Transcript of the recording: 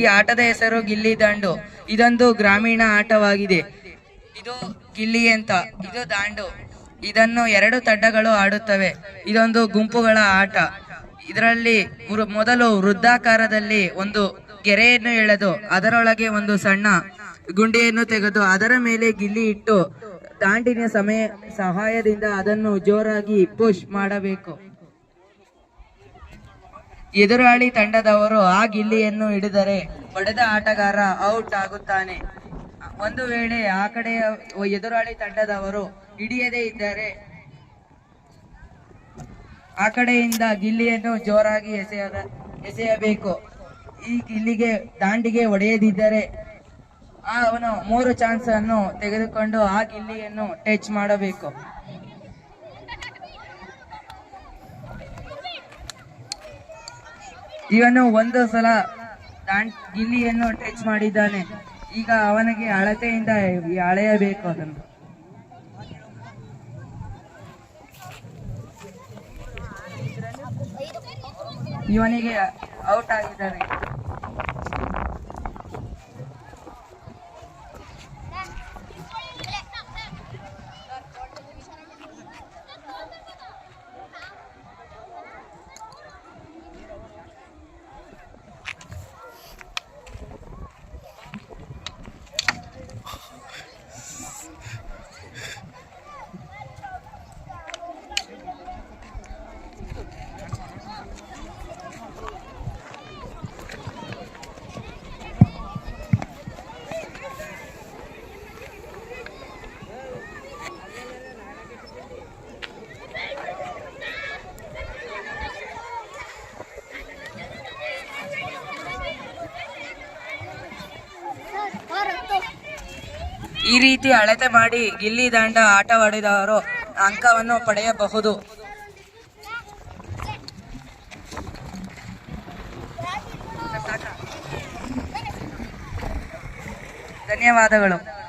ಈ ಆಟದ ಹೆಸರು ಗಿಲ್ಲಿ ದಾಂಡು. ಇದೊಂದು ಗ್ರಾಮೀಣ ಆಟವಾಗಿದೆ. ಇದು ಗಿಲ್ಲಿ ಅಂತ, ಇದು ದಾಂಡು. ಇದನ್ನು ಎರಡು ತಂಡಗಳು ಆಡುತ್ತವೆ. ಇದೊಂದು ಗುಂಪುಗಳ ಆಟ. ಇದರಲ್ಲಿ ಮೊದಲು ವೃದ್ಧಾಕಾರದಲ್ಲಿ ಒಂದು ಗೆರೆಯನ್ನು ಎಳೆದು, ಅದರೊಳಗೆ ಒಂದು ಸಣ್ಣ ಗುಂಡಿಯನ್ನು ತೆಗೆದು, ಅದರ ಮೇಲೆ ಗಿಲ್ಲಿ ಇಟ್ಟು, ದಾಂಡಿನ ಸಮಯ, ಸಹಾಯದಿಂದ ಅದನ್ನು ಜೋರಾಗಿ ಪುಷ್ ಮಾಡಬೇಕು. ಎದುರಾಳಿ ತಂಡದವರು ಆ ಗಿಲ್ಲಿಯನ್ನು ಹಿಡಿದರೆ ಹೊಡೆದ ಆಟಗಾರ ಔಟ್ ಆಗುತ್ತಾನೆ. ಒಂದು ವೇಳೆ ಆ ಕಡೆಯ ಎದುರಾಳಿ ತಂಡದವರು ಹಿಡಿಯದೇ ಇದ್ದರೆ ಆ ಕಡೆಯಿಂದ ಗಿಲ್ಲಿಯನ್ನು ಜೋರಾಗಿ ಎಸೆಯದ, ಎಸೆಯಬೇಕು. ಈ ಗಿಲ್ಲಿಗೆ, ದಾಂಡಿಗೆ ಒಡೆಯದಿದ್ದರೆ ಅವನು ಮೂರು ಚಾನ್ಸ್ ಅನ್ನು ತೆಗೆದುಕೊಂಡು ಆ ಗಿಲ್ಲಿಯನ್ನು ಟಚ್ ಮಾಡಬೇಕು. ಇವನು ಒಂದು ಸಲ ಗಿಲ್ಲಿಯನ್ನು ಟಚ್ ಮಾಡಿದ್ದಾನೆ. ಈಗ ಅವನಿಗೆ ಅಳತೆಯಿಂದ ಅಳೆಯಬೇಕು ಅದನ್ನು. ಇವನಿಗೆ ಔಟ್ ಆಗಿದ್ದಾನೆ. ಈ ರೀತಿ ಅಳತೆ ಮಾಡಿ ಗಿಲ್ಲಿ ದಾಂಡ ಆಟವಾಡಿದವರು ಅಂಕವನ್ನು ಪಡೆಯಬಹುದು. ಧನ್ಯವಾದಗಳು.